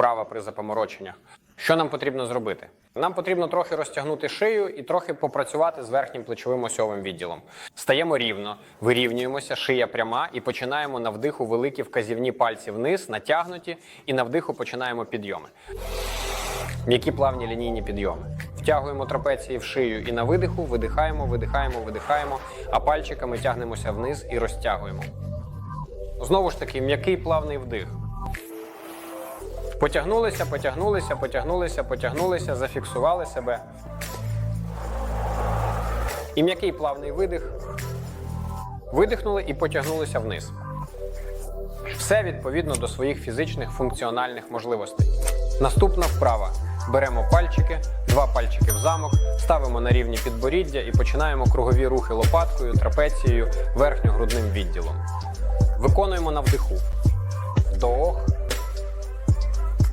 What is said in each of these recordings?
вправа при запомороченнях. Що нам потрібно зробити? Нам потрібно трохи розтягнути шию і трохи попрацювати з верхнім плечовим осьовим відділом. Стаємо рівно, вирівнюємося, шия пряма і починаємо на вдиху великі вказівні пальці вниз, натягнуті, і на вдиху починаємо підйоми. М'які плавні лінійні підйоми. Втягуємо трапеції в шию і на видиху, видихаємо, видихаємо, видихаємо, а пальчиками тягнемося вниз і розтягуємо. Знову ж таки, м'який плавний вдих. Потягнулися, потягнулися, потягнулися, потягнулися, зафіксували себе. І м'який плавний видих. Видихнули і потягнулися вниз. Все відповідно до своїх фізичних функціональних можливостей. Наступна вправа. Беремо пальчики, два пальчики в замок, ставимо на рівні підборіддя і починаємо кругові рухи лопаткою, трапецією, верхньогрудним відділом. Виконуємо на вдиху. Вдох.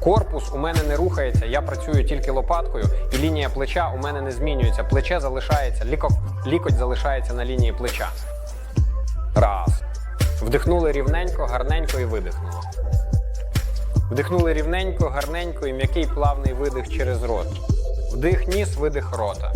Корпус у мене не рухається, я працюю тільки лопаткою, і лінія плеча у мене не змінюється. Плече залишається, ліко, лікоть залишається на лінії плеча. Раз. Вдихнули рівненько, гарненько і видихнули. Вдихнули рівненько, гарненько і м'який плавний видих через рот. Вдих ніс, видих рота.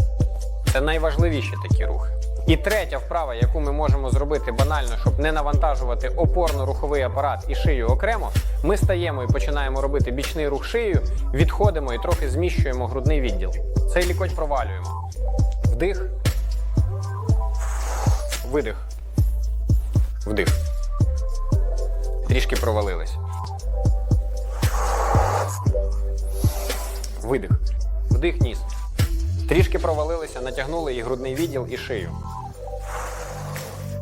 Це найважливіші такі рухи. І третя вправа, яку ми можемо зробити банально, щоб не навантажувати опорно-руховий апарат і шию окремо, ми стаємо і починаємо робити бічний рух шиєю, відходимо і трохи зміщуємо грудний відділ. Цей лікоть провалюємо. Вдих. Видих. Вдих. Трішки провалились. Видих. Вдих ніс. Трішки провалилися, натягнули і грудний відділ, і шию.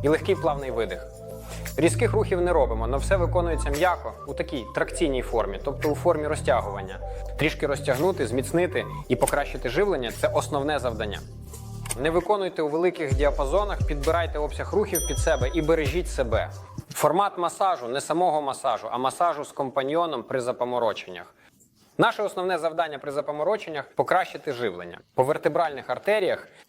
І легкий плавний видих. Різких рухів не робимо, але все виконується м'яко у такій тракційній формі, тобто у формі розтягування. Трішки розтягнути, зміцнити і покращити живлення це основне завдання. Не виконуйте у великих діапазонах, підбирайте обсяг рухів під себе і бережіть себе. Формат масажу не самого масажу, а масажу з компаньйоном при запомороченнях. Наше основне завдання при запомороченнях покращити живлення. По вертебральних артеріях